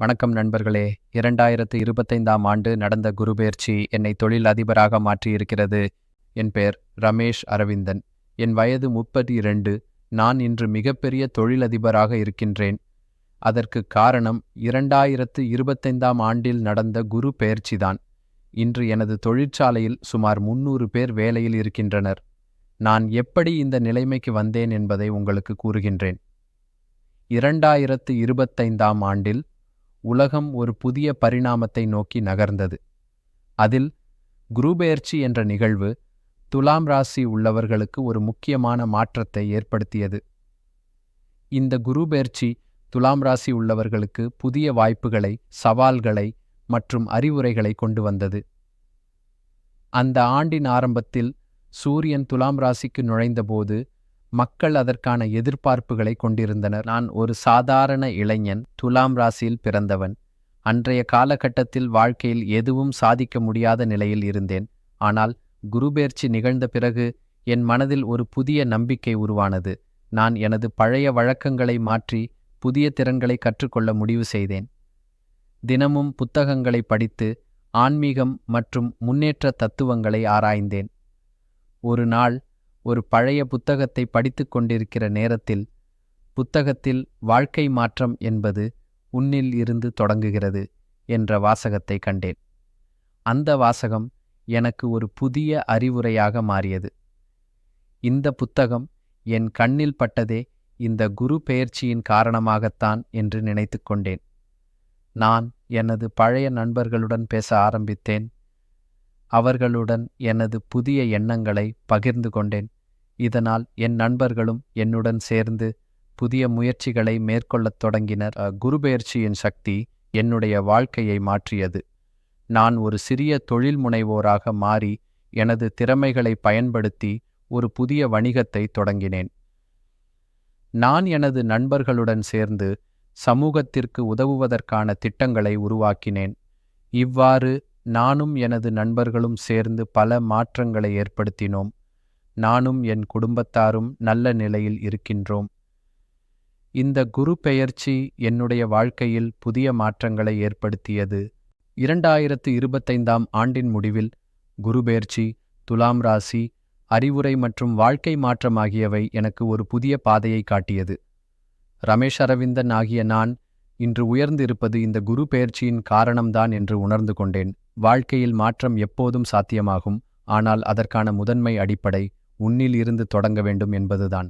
வணக்கம் நண்பர்களே. இரண்டாயிரத்து இருபத்தைந்தாம் ஆண்டு நடந்த குருபெயர்ச்சி என்னை தொழில் அதிபராக மாற்றியிருக்கிறது. என் பெயர் ரமேஷ் அரவிந்தன். என் வயது முப்பத்தி இரண்டு நான் இன்று மிகப்பெரிய தொழிலதிபராக இருக்கின்றேன். அதற்கு காரணம் இரண்டாயிரத்து இருபத்தைந்தாம் ஆண்டில் நடந்த குரு பெயர்ச்சிதான் இன்று எனது தொழிற்சாலையில் சுமார் முன்னூறு பேர் வேலையில் இருக்கின்றனர். நான் எப்படி இந்த நிலைமைக்கு வந்தேன் என்பதை உங்களுக்கு கூறுகின்றேன். இரண்டாயிரத்து இருபத்தைந்தாம் ஆண்டில் உலகம் ஒரு புதிய பரிணாமத்தை நோக்கி நகர்ந்தது. அதில் குருபெயர்ச்சி என்ற நிகழ்வு துலாம் ராசி உள்ளவர்களுக்கு ஒரு முக்கியமான மாற்றத்தை ஏற்படுத்தியது. இந்த குருபெயர்ச்சி துலாம் ராசி உள்ளவர்களுக்கு புதிய வாய்ப்புகளை சவால்களை மற்றும் அறிவுரைகளை கொண்டு வந்தது. அந்த ஆண்டின் ஆரம்பத்தில் சூரியன் துலாம் ராசிக்கு நுழைந்தபோது மக்கள் அதற்கான எதிர்பார்ப்புகளை கொண்டிருந்தனர். நான் ஒரு சாதாரண இளைஞன் துலாம் ராசியில் பிறந்தவன். அன்றைய காலகட்டத்தில் வாழ்க்கையில் எதுவும் சாதிக்க முடியாத நிலையில் இருந்தேன். ஆனால் குருபெயர்ச்சி நிகழ்ந்த பிறகு என் மனதில் ஒரு புதிய நம்பிக்கை உருவானது. நான் எனது பழைய வழக்கங்களை மாற்றி புதிய திறன்களை கற்றுக்கொள்ள முடிவு செய்தேன். தினமும் புத்தகங்களை படித்து ஆன்மீகம் மற்றும் முன்னேற்ற தத்துவங்களை ஆராய்ந்தேன். ஒரு நாள் ஒரு பழைய புத்தகத்தை படித்து கொண்டிருக்கிற நேரத்தில் புத்தகத்தில் வாழ்க்கை மாற்றம் என்பது உன்னில் இருந்து தொடங்குகிறது என்ற வாசகத்தை கண்டேன். அந்த வாசகம் எனக்கு ஒரு புதிய அறிவுரையாக மாறியது. இந்த புத்தகம் என் கண்ணில் பட்டதே இந்த குரு பெயர்ச்சியின் காரணமாகத்தான் என்று நினைத்து கொண்டேன். நான் எனது பழைய நண்பர்களுடன் பேச ஆரம்பித்தேன். அவர்களுடன் எனது புதிய எண்ணங்களை பகிர்ந்து கொண்டேன். இதனால் என் நண்பர்களும் என்னுடன் சேர்ந்து புதிய முயற்சிகளை மேற்கொள்ளத் தொடங்கினர். குருபெயர்ச்சியின் சக்தி என்னுடைய வாழ்க்கையை மாற்றியது. நான் ஒரு சிறிய தொழில் முனைவோராக மாறி எனது திறமைகளை பயன்படுத்தி ஒரு புதிய வணிகத்தை தொடங்கினேன். நான் எனது நண்பர்களுடன் சேர்ந்து சமூகத்திற்கு உதவுவதற்கான திட்டங்களை உருவாக்கினேன். இவ்வாறு நானும் எனது நண்பர்களும் சேர்ந்து பல மாற்றங்களை ஏற்படுத்தினோம். நானும் என் குடும்பத்தாரும் நல்ல நிலையில் இருக்கின்றோம். இந்த குரு பெயர்ச்சி என்னுடைய வாழ்க்கையில் புதிய மாற்றங்களை ஏற்படுத்தியது. இரண்டாயிரத்து இருபத்தைந்தாம் ஆண்டின் முடிவில் குரு பெயர்ச்சி துலாம் ராசி அறிவுரை மற்றும் வாழ்க்கை மாற்றம் ஆகியவை எனக்கு ஒரு புதிய பாதையை காட்டியது. ரமேஷ் அரவிந்தன் ஆகிய நான் இன்று உயர்ந்திருப்பது இந்த குரு பெயர்ச்சியின் காரணம்தான் என்று உணர்ந்து கொண்டேன். வாழ்க்கையில் மாற்றம் எப்போதும் சாத்தியமாகும் ஆனால் அதற்கான முதன்மை அடிப்படை உன்னில் இருந்து தொடங்க வேண்டும் என்பதுதான்.